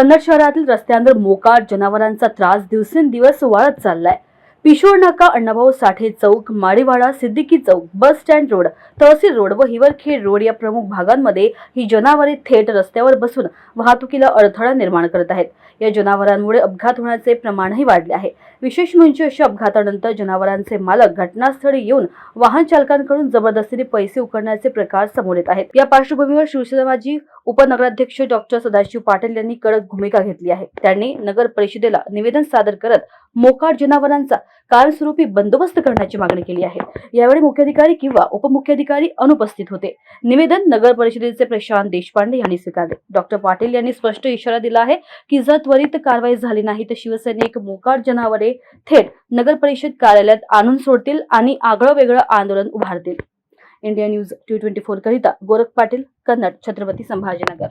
कन्नड शहरातील रस्त्यांवर मोकाट जनावरांचा त्रास दिवसेंदिवस वाढत चाललाय. पिशोर नाका अण्णाभाऊ साठे चौक माळीवाडा सिद्दीकी चौक बस स्टँड रोड तहसील रोड व हिवरखेड रोड या प्रमुख भागांमध्ये ही जनावरे थेट रस्त्यावर बसून वाहतुकीला अडथळा निर्माण करत आहेत. या जनावरांमुळे अपघात होण्याचे प्रमाणही वाढले आहे. विशेष म्हणजे अशा अपघातानंतर जनावरांचे मालक घटनास्थळी येऊन वाहन चालकांकडून जबरदस्तीने पैसे उकळण्याचे प्रकार समोर येत आहेत. या पार्श्वभूमीवर शिवसेनाजी उपनगराध्यक्ष डॉक्टर सदाशिव पाटील यांनी कडक भूमिका घेतली आहे. त्यांनी नगर परिषदेला निवेदन सादर करत मोकाट जनावरांचा कायमस्वरूपी बंदोबस्त करण्याची मागणी केली आहे. यावेळी मुख्याधिकारी किंवा उपमुख्याधिकारी अनुपस्थित होते. निवेदन नगर परिषदेचे प्रशांत देशपांडे यांनी स्वीकारले. डॉक्टर पाटील यांनी स्पष्ट इशारा दिला आहे की जर त्वरित कारवाई झाली नाही तर शिवसैनिक मोकाट जनावरे थेट नगर परिषद कार्यालयात आणून सोडतील आणि आगळं वेगळं आंदोलन उभारतील. India news T twenty four करिता गोरख पाटील कन्नड छत्रपती संभाजीनगर.